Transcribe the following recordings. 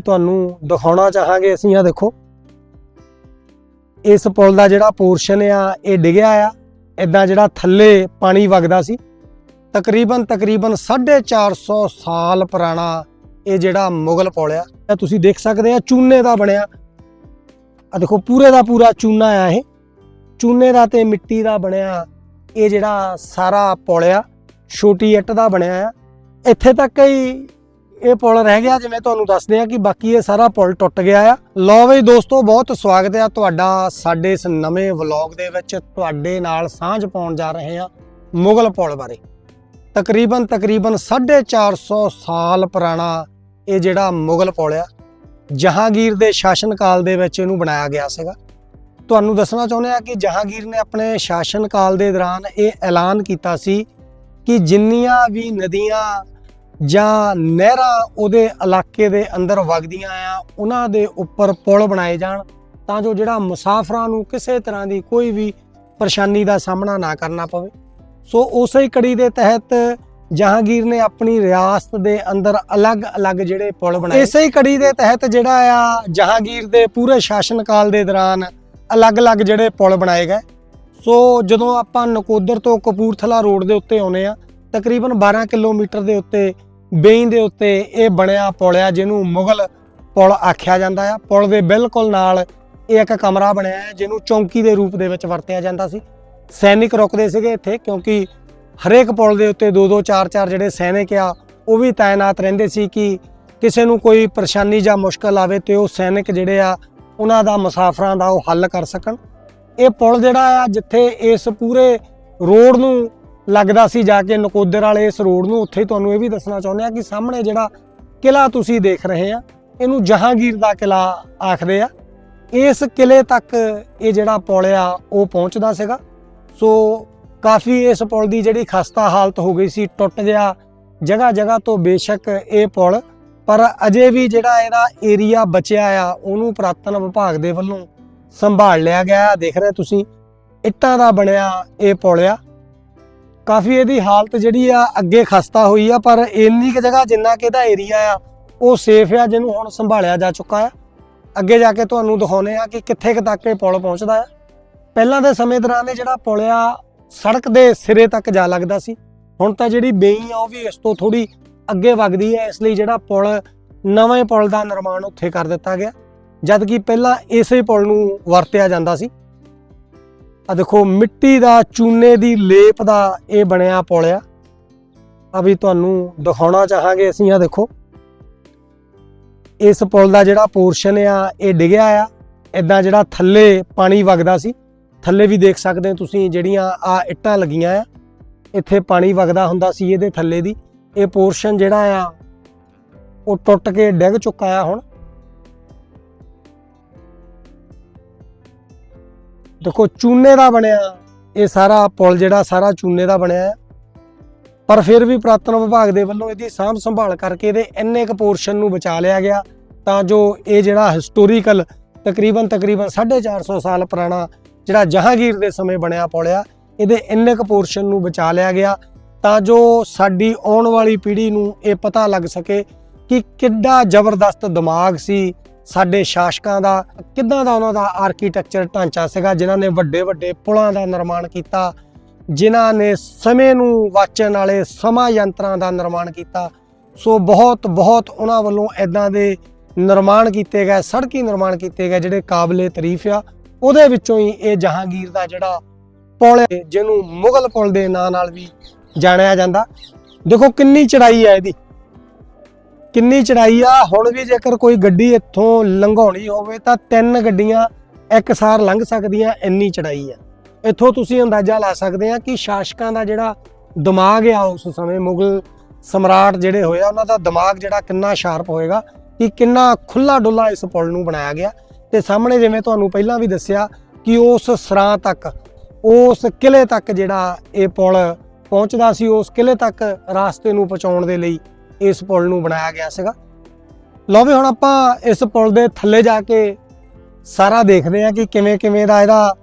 ਤੁਹਾਨੂੰ ਦਿਖਾਉਣਾ ਚਾਹਾਂਗੇ ਅਸੀਂ ਆ ਦੇਖੋ। ਇਸ ਪੁਲ ਦਾ ਜਿਹੜਾ ਪੋਰਸ਼ਨ ਆ, ਇਹ ਡਿੱਗਿਆ ਆ। ਇਦਾਂ ਜਿਹੜਾ ਥੱਲੇ ਪਾਣੀ ਵਗਦਾ ਸੀ, ਤਕਰੀਬਨ ਤਕਰੀਬਨ 450 ਸਾਲ ਪੁਰਾਣਾ ਇਹ ਜਿਹੜਾ ਮੁਗਲ ਪੁਲ ਆ। ਇਹ ਤੁਸੀਂ ਦੇਖ ਸਕਦੇ ਆ, ਚੂਨੇ ਦਾ ਬਣਿਆ। ਆ ਦੇਖੋ, ਪੂਰੇ ਦਾ ਪੂਰਾ ਚੂਨਾ ਆ ਇਹ। ਚੂਨੇ ਦਾ ਤੇ ਮਿੱਟੀ ਦਾ ਬਣਿਆ ਇਹ ਜਿਹੜਾ ਸਾਰਾ ਪੁਲ ਆ। ਛੋਟੀ ਇੱਟ ਦਾ ਬਣਿਆ ਆ। ਇੱਥੇ ਤੱਕ ਹੀ ਇਹ ਪੁਲ ਰਹਿ ਗਿਆ, ਜਿਵੇਂ ਤੁਹਾਨੂੰ ਦੱਸਦੇ ਆ ਕਿ ਬਾਕੀ ਇਹ ਸਾਰਾ ਪੁਲ ਟੁੱਟ ਗਿਆ ਆ। ਲਓ ਵੀ ਦੋਸਤੋ, ਬਹੁਤ ਸਵਾਗਤ ਹੈ ਤੁਹਾਡਾ ਸਾਡੇ ਇਸ ਨਵੇਂ ਵਲੌਗ ਦੇ ਵਿੱਚ। ਤੁਹਾਡੇ ਨਾਲ ਸਾਂਝ ਪਾਉਣ ਜਾ ਰਹੇ ਆ ਮੁਗਲ ਪੁਲ ਬਾਰੇ। ਤਕਰੀਬਨ ਤਕਰੀਬਨ 450 ਸਾਲ ਪੁਰਾਣਾ ਇਹ ਜਿਹੜਾ ਮੁਗਲ ਪੁਲ ਆ, ਜਹਾਂਗੀਰ ਦੇ ਸ਼ਾਸਨ ਕਾਲ ਦੇ ਵਿੱਚ ਇਹਨੂੰ ਬਣਾਇਆ ਗਿਆ ਸੀਗਾ। ਤੁਹਾਨੂੰ ਦੱਸਣਾ ਚਾਹੁੰਦੇ ਆ ਕਿ ਜਹਾਂਗੀਰ ਨੇ ਆਪਣੇ ਸ਼ਾਸਨ ਕਾਲ ਦੇ ਦੌਰਾਨ ਇਹ ਐਲਾਨ ਕੀਤਾ ਸੀ ਕਿ ਜਿੰਨੀਆਂ ਵੀ ਨਦੀਆਂ ਜਾਂ ਨਹਿਰਾਂ ਉਹਦੇ ਇਲਾਕੇ ਦੇ ਅੰਦਰ ਵਗਦੀਆਂ ਆ, ਉਹਨਾਂ ਦੇ ਉੱਪਰ ਪੁਲ ਬਣਾਏ ਜਾਣ, ਤਾਂ ਜੋ ਜਿਹੜਾ ਮੁਸਾਫਰਾਂ ਨੂੰ ਕਿਸੇ ਤਰ੍ਹਾਂ ਦੀ ਕੋਈ ਵੀ ਪਰੇਸ਼ਾਨੀ ਦਾ ਸਾਹਮਣਾ ਨਾ ਕਰਨਾ ਪਵੇ। ਸੋ ਉਸੇ ਕੜੀ ਦੇ ਤਹਿਤ ਜਹਾਂਗੀਰ ਨੇ ਆਪਣੀ ਰਿਆਸਤ ਦੇ ਅੰਦਰ ਅਲੱਗ-ਅਲੱਗ ਜਿਹੜੇ ਪੁਲ ਬਣਾਏ। ਇਸੇ ਹੀ ਕੜੀ ਦੇ ਤਹਿਤ ਜਿਹੜਾ ਆ, ਜਹਾਂਗੀਰ ਦੇ ਪੂਰੇ ਸ਼ਾਸਨ ਕਾਲ ਦੇ ਦੌਰਾਨ ਅਲੱਗ-ਅਲੱਗ ਜਿਹੜੇ ਪੁਲ ਬਣਾਏ ਗਏ। ਸੋ ਜਦੋਂ ਆਪਾਂ ਨਕੋਦਰ ਤੋਂ ਕਪੂਰਥਲਾ ਰੋਡ ਦੇ ਉੱਤੇ ਆਉਨੇ ਆ, ਤਕਰੀਬਨ 12 ਕਿਲੋਮੀਟਰ ਦੇ ਉੱਤੇ ਬੇਈ ਦੇ ਉੱਤੇ ਇਹ ਬਣਿਆ ਪੁਲ ਆ, ਜਿਹਨੂੰ ਮੁਗਲ ਪੁਲ ਆਖਿਆ ਜਾਂਦਾ ਆ। ਪੁਲ ਦੇ ਬਿਲਕੁਲ ਨਾਲ ਇਹ ਇੱਕ ਕਮਰਾ ਬਣਿਆ ਹੈ ਜਿਹਨੂੰ ਚੌਂਕੀ ਦੇ ਰੂਪ ਦੇ ਵਿੱਚ ਵਰਤਿਆ ਜਾਂਦਾ ਸੀ। ਸੈਨਿਕ ਰੁਕਦੇ ਸੀਗੇ ਇੱਥੇ, ਕਿਉਂਕਿ ਹਰੇਕ ਪੁਲ ਦੇ ਉੱਤੇ ਦੋ ਦੋ ਚਾਰ ਚਾਰ ਜਿਹੜੇ ਸੈਨਿਕ ਆ, ਉਹ ਵੀ ਤਾਇਨਾਤ ਰਹਿੰਦੇ ਸੀ ਕਿ ਕਿਸੇ ਨੂੰ ਕੋਈ ਪਰੇਸ਼ਾਨੀ ਜਾਂ ਮੁਸ਼ਕਲ ਆਵੇ ਤੇ ਉਹ ਸੈਨਿਕ ਜਿਹੜੇ ਆ, ਉਹਨਾਂ ਦਾ ਮੁਸਾਫਰਾਂ ਦਾ ਉਹ ਹੱਲ ਕਰ ਸਕਣ। ਇਹ ਪੁਲ ਜਿਹੜਾ ਆ, ਜਿੱਥੇ ਇਸ ਪੂਰੇ ਰੋਡ ਨੂੰ ਲੱਗਦਾ ਸੀ ਜਾ ਕੇ ਨਕੋਦਰ ਵਾਲੇ ਇਸ ਰੋਡ ਨੂੰ, ਉੱਥੇ ਤੁਹਾਨੂੰ ਇਹ ਵੀ ਦੱਸਣਾ ਚਾਹੁੰਦੇ ਆ ਕਿ ਸਾਹਮਣੇ ਜਿਹੜਾ ਕਿਲਾ ਤੁਸੀਂ ਦੇਖ ਰਹੇ ਆ ਇਹਨੂੰ ਜਹਾਂਗੀਰ ਦਾ ਕਿਲਾ ਆਖਦੇ ਆ। ਇਸ ਕਿਲੇ ਤੱਕ ਇਹ ਜਿਹੜਾ ਪੁਲ ਆ, ਉਹ ਪਹੁੰਚਦਾ ਸੀਗਾ। ਸੋ ਕਾਫੀ ਇਸ ਪੁਲ ਦੀ ਜਿਹੜੀ ਖਸਤਾ ਹਾਲਤ ਹੋ ਗਈ ਸੀ, ਟੁੱਟ ਗਿਆ ਜਗ੍ਹਾ ਜਗ੍ਹਾ ਤੋਂ ਬੇਸ਼ੱਕ ਇਹ ਪੁਲ। ਪਰ ਅਜੇ ਵੀ ਜਿਹੜਾ ਇਹਦਾ ਏਰੀਆ ਬਚਿਆ ਆ, ਉਹਨੂੰ ਪੁਰਾਤਨ ਵਿਭਾਗ ਦੇ ਵੱਲੋਂ ਸੰਭਾਲ ਲਿਆ ਗਿਆ। ਦੇਖ ਰਹੇ ਤੁਸੀਂ, ਇੱਟਾਂ ਦਾ ਬਣਿਆ ਇਹ ਪੁਲ ਆ। ਕਾਫੀ ਇਹਦੀ ਹਾਲਤ ਜਿਹੜੀ ਆ ਅੱਗੇ ਖਸਤਾ ਹੋਈ ਆ, ਪਰ ਇੰਨੀ ਕੁ ਜਗ੍ਹਾ ਜਿੰਨਾ ਕਿ ਇਹਦਾ ਏਰੀਆ ਆ, ਉਹ ਸੇਫ ਆ, ਜਿਹਨੂੰ ਹੁਣ ਸੰਭਾਲਿਆ ਜਾ ਚੁੱਕਾ ਆ। ਅੱਗੇ ਜਾ ਕੇ ਤੁਹਾਨੂੰ ਦਿਖਾਉਨੇ ਆ ਕਿ ਕਿੱਥੇ ਕੁ ਤੱਕ ਇਹ ਪੁਲ ਪਹੁੰਚਦਾ ਆ। ਪਹਿਲਾਂ ਦੇ ਸਮੇਂ ਦੌਰਾਨ ਇਹ ਜਿਹੜਾ ਪੁਲ ਆ, ਸੜਕ ਦੇ ਸਿਰੇ ਤੱਕ ਜਾ ਲੱਗਦਾ ਸੀ। ਹੁਣ ਤਾਂ ਜਿਹੜੀ ਬੇਈ ਆ, ਉਹ ਵੀ ਇਸ ਤੋਂ ਥੋੜੀ ਅੱਗੇ ਵਗਦੀ ਹੈ ਇਸ ਲਈ ਜਿਹੜਾ ਪੁਲ ਨਵੇਂ ਪੁਲ ਦਾ ਨਿਰਮਾਣ ਉੱਥੇ ਕਰ ਦਿੱਤਾ ਗਿਆ। ਜਦ ਕਿ ਪਹਿਲਾਂ ਇਸੇ ਪੁਲ ਨੂੰ ਵਰਤਿਆ ਜਾਂਦਾ ਸੀ। ਆ ਦੇਖੋ, ਮਿੱਟੀ ਦਾ, ਚੂਨੇ ਦੀ ਲੇਪ ਦਾ ਇਹ ਬਣਿਆ ਪੁਲ ਆ ਵੀ ਤੁਹਾਨੂੰ ਦਿਖਾਉਣਾ ਚਾਹਾਂਗੇ ਅਸੀਂ ਆ ਦੇਖੋ। ਇਸ ਪੁਲ ਦਾ ਜਿਹੜਾ ਪੋਰਸ਼ਨ ਆ, ਇਹ ਡਿੱਗਿਆ ਆ। ਇਦਾਂ ਜਿਹੜਾ ਥੱਲੇ ਪਾਣੀ ਵਗਦਾ ਸੀ, ਥੱਲੇ ਵੀ ਦੇਖ ਸਕਦੇ ਹੋ ਤੁਸੀਂ ਜਿਹੜੀਆਂ ਆ ਇੱਟਾਂ ਲੱਗੀਆਂ ਆ। ਇੱਥੇ ਪਾਣੀ ਵਗਦਾ ਹੁੰਦਾ ਸੀ ਇਹਦੇ ਥੱਲੇ ਦੀ। ਇਹ ਪੋਰਸ਼ਨ ਜਿਹੜਾ ਆ, ਉਹ ਟੁੱਟ ਕੇ ਡਿੱਗ ਚੁੱਕਾ ਆ ਹੁਣ। ਦੇਖੋ, ਚੂਨੇ ਦਾ ਬਣਿਆ, ਇਹ ਸਾਰਾ ਪੁਲ ਜਿਹੜਾ, ਸਾਰਾ ਚੂਨੇ ਦਾ ਬਣਿਆ ਹੈ। ਪਰ ਫਿਰ ਵੀ ਪੁਰਾਤਨ ਵਿਭਾਗ ਦੇ ਵੱਲੋਂ ਇਹਦੀ ਸਾਂਭ ਸੰਭਾਲ ਕਰਕੇ ਇਹਦੇ ਇੰਨੇ ਕੁ ਪੋਰਸ਼ਨ ਨੂੰ ਬਚਾ ਲਿਆ ਗਿਆ, ਤਾਂ ਜੋ ਇਹ ਜਿਹੜਾ ਹਿਸਟੋਰੀਕਲ ਤਕਰੀਬਨ ਤਕਰੀਬਨ 450 ਸਾਲ ਪੁਰਾਣਾ ਜਿਹੜਾ ਜਹਾਂਗੀਰ ਦੇ ਸਮੇਂ ਬਣਿਆ ਪੁਲ ਆ, ਇਹਦੇ ਇੰਨੇ ਕੁ ਪੋਰਸ਼ਨ ਨੂੰ ਬਚਾ ਲਿਆ ਗਿਆ, ਤਾਂ ਜੋ ਸਾਡੀ ਆਉਣ ਵਾਲੀ ਪੀੜ੍ਹੀ ਨੂੰ ਇਹ ਪਤਾ ਲੱਗ ਸਕੇ ਕਿ ਕਿੱਡਾ ਜ਼ਬਰਦਸਤ ਦਿਮਾਗ ਸੀ ਸਾਡੇ ਸ਼ਾਸਕਾਂ ਦਾ, ਕਿੱਦਾਂ ਦਾ ਉਹਨਾਂ ਦਾ ਆਰਕੀਟੈਕਚਰ ਢਾਂਚਾ ਸੀਗਾ, ਜਿਨ੍ਹਾਂ ਨੇ ਵੱਡੇ ਵੱਡੇ ਪੁਲਾਂ ਦਾ ਨਿਰਮਾਣ ਕੀਤਾ, ਜਿਨ੍ਹਾਂ ਨੇ ਸਮੇਂ ਨੂੰ ਵਾਚਣ ਵਾਲੇ ਸਮਾਂ ਯੰਤਰਾਂ ਦਾ ਨਿਰਮਾਣ ਕੀਤਾ। ਸੋ ਬਹੁਤ ਬਹੁਤ ਉਹਨਾਂ ਵੱਲੋਂ ਇਦਾਂ ਦੇ ਨਿਰਮਾਣ ਕੀਤੇ ਗਏ, ਸੜਕੀ ਨਿਰਮਾਣ ਕੀਤੇ ਗਏ, ਜਿਹੜੇ ਕਾਬਲੇ ਤਾਰੀਫ ਆ। ਉਹਦੇ ਵਿੱਚੋਂ ਹੀ ਇਹ ਜਹਾਂਗੀਰ ਦਾ ਜਿਹੜਾ ਪੁਲ ਹੈ, ਜਿਹਨੂੰ ਮੁਗਲ ਪੁਲ ਦੇ ਨਾਂ ਨਾਲ ਵੀ ਜਾਣਿਆ ਜਾਂਦਾ। ਦੇਖੋ ਕਿੰਨੀ ਚੜਾਈ ਹੈ ਇਹਦੀ। ਕਿੰਨੀ ਚੜਾਈ ਆ? ਹੁਣ ਵੀ ਜੇਕਰ ਕੋਈ ਗੱਡੀ ਇੱਥੋਂ ਲੰਘਾਉਣੀ ਹੋਵੇ ਤਾਂ ਤਿੰਨ ਗੱਡੀਆਂ ਇੱਕ ਸਾਰ ਲੰਘ ਸਕਦੀਆਂ, ਇੰਨੀ ਚੜਾਈ ਆ। ਇੱਥੋਂ ਤੁਸੀਂ ਅੰਦਾਜ਼ਾ ਲਾ ਸਕਦੇ ਆ ਕਿ ਸ਼ਾਸਕਾਂ ਦਾ ਜਿਹੜਾ ਦਿਮਾਗ ਆ ਉਸ ਸਮੇਂ, ਮੁਗਲ ਸਮਰਾਟ ਜਿਹੜੇ ਹੋਏ ਆ, ਉਹਨਾਂ ਦਾ ਦਿਮਾਗ ਜਿਹੜਾ ਕਿੰਨਾ ਸ਼ਾਰਪ ਹੋਏਗਾ, ਕਿ ਕਿੰਨਾ ਖੁੱਲਾ ਡੁੱਲਾ ਇਸ ਪੁਲ ਨੂੰ ਬਣਾਇਆ ਗਿਆ। ਤੇ ਸਾਹਮਣੇ ਜਿਵੇਂ ਤੁਹਾਨੂੰ ਪਹਿਲਾਂ ਵੀ ਦੱਸਿਆ ਕਿ ਉਸ ਸਰਾਂ ਤੱਕ, ਉਸ ਕਿਲੇ ਤੱਕ ਜਿਹੜਾ ਇਹ ਪੁਲ ਪਹੁੰਚਦਾ ਸੀ, ਉਸ ਕਿਲੇ ਤੱਕ ਰਾਸਤੇ ਨੂੰ ਪਹੁੰਚਾਉਣ ਦੇ ਲਈ ਇਸ ਪੁਲ ਨੂੰ ਬਣਾਇਆ ਗਿਆ ਸੀਗਾ। ਲਓ ਵੀ ਹੁਣ ਆਪਾਂ ਇਸ ਪੁਲ ਦੇ ਥੱਲੇ ਜਾ ਕੇ ਸਾਰਾ ਦੇਖਦੇ ਹਾਂ ਕਿ ਕਿਵੇਂ ਕਿਵੇਂ ਦਾ ਇਹਦਾ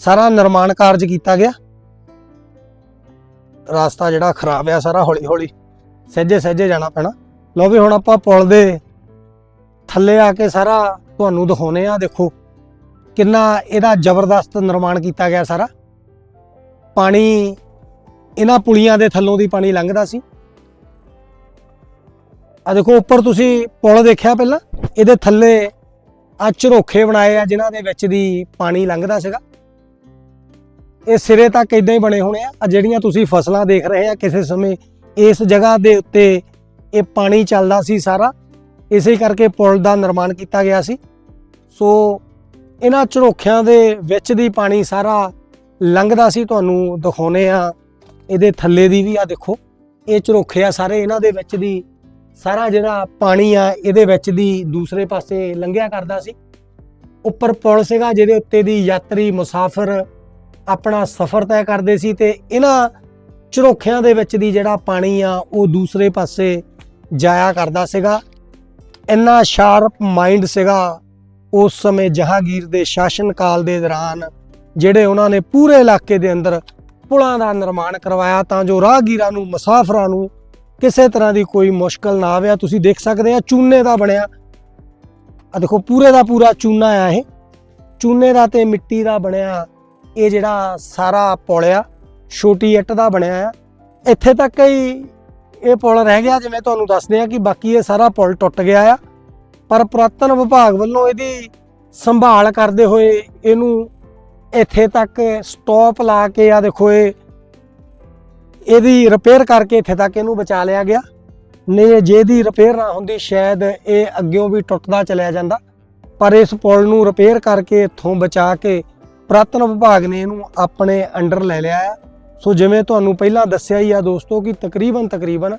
ਸਾਰਾ ਨਿਰਮਾਣ ਕਾਰਜ ਕੀਤਾ ਗਿਆ। ਰਸਤਾ ਜਿਹੜਾ ਖਰਾਬ ਆ ਸਾਰਾ ਹੌਲੀ ਹੌਲੀ ਸਹਿਜੇ ਸਹਿਜੇ ਜਾਣਾ ਪੈਣਾ। ਲਓ ਵੀ ਹੁਣ ਆਪਾਂ ਪੁਲ ਦੇ ਥੱਲੇ ਆ ਕੇ ਸਾਰਾ ਤੁਹਾਨੂੰ ਦਿਖਾਉਨੇ ਆ ਦੇਖੋ ਕਿੰਨਾ ਇਹਦਾ ਜ਼ਬਰਦਸਤ ਨਿਰਮਾਣ ਕੀਤਾ ਗਿਆ ਸਾਰਾ। ਪਾਣੀ ਇਹਨਾਂ ਪੁਲੀਆਂ ਦੇ ਥੱਲੋਂ ਦੀ ਪਾਣੀ ਲੰਘਦਾ ਸੀ। ਆ ਦੇਖੋ, ਉੱਪਰ ਤੁਸੀਂ ਪੁਲ ਦੇਖਿਆ ਪਹਿਲਾਂ? ਇਹਦੇ ਥੱਲੇ ਆ ਝਰੋਖੇ ਬਣਾਏ ਆ, ਜਿਨ੍ਹਾਂ ਦੇ ਵਿੱਚ ਦੀ ਪਾਣੀ ਲੰਘਦਾ ਸੀਗਾ। ਇਹ ਸਿਰੇ ਤੱਕ ਇਦਾਂ ਹੀ ਬਣੇ ਹੋਣੇ ਆ। ਆ ਜਿਹੜੀਆਂ ਤੁਸੀਂ ਫਸਲਾਂ ਦੇਖ ਰਹੇ ਆ ਕਿਸੇ ਸਮੇਂ, ਇਸ ਜਗ੍ਹਾ ਦੇ ਉੱਤੇ ਇਹ ਪਾਣੀ ਚੱਲਦਾ ਸੀ ਸਾਰਾ। ਇਸੇ ਕਰਕੇ ਪੁਲ ਦਾ ਨਿਰਮਾਣ ਕੀਤਾ ਗਿਆ ਸੀ। ਸੋ, ਇਹਨਾਂ ਝਰੋਖਿਆਂ ਦੇ ਵਿੱਚ ਦੀ ਪਾਣੀ ਸਾਰਾ ਲੰਘਦਾ ਸੀ, ਤੁਹਾਨੂੰ ਦਿਖਾਉਨੇ ਆ। ਇਹਦੇ ਥੱਲੇ ਦੀ ਵੀ ਆ ਦੇਖੋ। ਇਹ ਝਰੋਖੇ ਆ ਸਾਰੇ ਇਹਨਾਂ ਦੇ ਵਿੱਚ ਦੀ। ਸਾਰਾ ਜਿਹੜਾ ਪਾਣੀ ਆ ਇਹਦੇ ਵਿੱਚ ਦੀ ਦੂਸਰੇ ਪਾਸੇ ਲੰਘਿਆ ਕਰਦਾ ਸੀ। ਉੱਪਰ ਪੁਲ ਸੀਗਾ ਜਿਹਦੇ ਉੱਤੇ ਦੀ ਯਾਤਰੀ ਮੁਸਾਫਰ ਆਪਣਾ ਸਫ਼ਰ ਤੈਅ ਕਰਦੇ ਸੀ ਤੇ ਇਹਨਾਂ ਝਰੋਖਿਆਂ ਦੇ ਵਿੱਚ ਦੀ ਜਿਹੜਾ ਪਾਣੀ ਆ ਉਹ ਦੂਸਰੇ ਪਾਸੇ ਜਾਇਆ ਕਰਦਾ ਸੀਗਾ। ਇੰਨਾ ਸ਼ਾਰਪ ਮਾਈਂਡ ਸੀਗਾ ਉਸ ਸਮੇਂ ਜਹਾਂਗੀਰ ਦੇ ਸ਼ਾਸਨ ਕਾਲ ਦੇ ਦੌਰਾਨ, ਜਿਹੜੇ ਉਹਨਾਂ ਨੇ ਪੂਰੇ ਇਲਾਕੇ ਦੇ ਅੰਦਰ ਪੁਲਾਂ ਦਾ ਨਿਰਮਾਣ ਕਰਵਾਇਆ ਤਾਂ ਜੋ ਰਾਹਗੀਰਾਂ ਨੂੰ, ਮੁਸਾਫਰਾਂ ਨੂੰ ਕਿਸੇ ਤਰ੍ਹਾਂ ਦੀ ਕੋਈ ਮੁਸ਼ਕਲ ਨਾ ਆਵੇ। ਤੁਸੀਂ ਦੇਖ ਸਕਦੇ ਆ, ਚੂਨੇ ਦਾ ਬਣਿਆ। ਆ ਦੇਖੋ, ਪੂਰੇ ਦਾ ਪੂਰਾ ਚੂਨਾ ਆ ਇਹ। ਚੂਨੇ ਦਾ ਤੇ ਮਿੱਟੀ ਦਾ ਬਣਿਆ, ਇਹ ਜਿਹੜਾ ਸਾਰਾ ਪੁਲ ਆ, ਛੋਟੀ ਇੱਟ ਦਾ ਬਣਿਆ ਆ। ਇੱਥੇ ਤੱਕ ਹੀ ਇਹ ਪੁਲ ਰਹਿ ਗਿਆ, ਜਿਵੇਂ ਤੁਹਾਨੂੰ ਦੱਸਦੇ ਆ ਕਿ ਬਾਕੀ ਇਹ ਸਾਰਾ ਪੁਲ ਟੁੱਟ ਗਿਆ ਆ। ਪਰ ਪੁਰਾਤਨ ਵਿਭਾਗ ਵੱਲੋਂ ਇਹਦੀ ਸੰਭਾਲ ਕਰਦੇ ਹੋਏ ਇਹਨੂੰ ਇੱਥੇ ਤੱਕ ਸਟਾਪ ਲਾ ਕੇ ਆ ਦੇਖੋ ਇਹ ਇਹਦੀ ਰਿਪੇਅਰ ਕਰਕੇ ਇੱਥੇ ਤੱਕ ਇਹਨੂੰ ਬਚਾ ਲਿਆ ਗਿਆ। ਨਹੀਂ ਜੇ ਇਹਦੀ ਰਿਪੇਅਰ ਨਾ ਹੁੰਦੀ, ਸ਼ਾਇਦ ਇਹ ਅੱਗਿਓਂ ਵੀ ਟੁੱਟਦਾ ਚਲਿਆ ਜਾਂਦਾ। ਪਰ ਇਸ ਪੁਲ ਨੂੰ ਰਿਪੇਅਰ ਕਰਕੇ ਇੱਥੋਂ ਬਚਾ ਕੇ ਪੁਰਾਤਨ ਵਿਭਾਗ ਨੇ ਇਹਨੂੰ ਆਪਣੇ ਅੰਡਰ ਲੈ ਲਿਆ ਆ। ਸੋ ਜਿਵੇਂ ਤੁਹਾਨੂੰ ਪਹਿਲਾਂ ਦੱਸਿਆ ਹੀ ਆ ਦੋਸਤੋ ਕਿ ਤਕਰੀਬਨ ਤਕਰੀਬਨ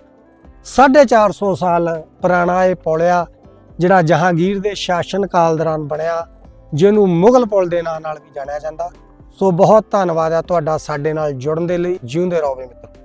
450 ਸਾਲ ਪੁਰਾਣਾ ਇਹ ਪੁਲ ਆ, ਜਿਹੜਾ ਜਹਾਂਗੀਰ ਦੇ ਸ਼ਾਸਨ ਕਾਲ ਦੌਰਾਨ ਬਣਿਆ, ਜਿਹਨੂੰ ਮੁਗਲ ਪੁਲ ਦੇ ਨਾਂ ਨਾਲ ਵੀ ਜਾਣਿਆ ਜਾਂਦਾ। ਸੋ ਬਹੁਤ ਧੰਨਵਾਦ ਆ ਤੁਹਾਡਾ ਸਾਡੇ ਨਾਲ ਜੁੜਨ ਦੇ ਲਈ। ਜਿਉਂਦੇ ਰਹੋ ਮਿੱਤਰੋ।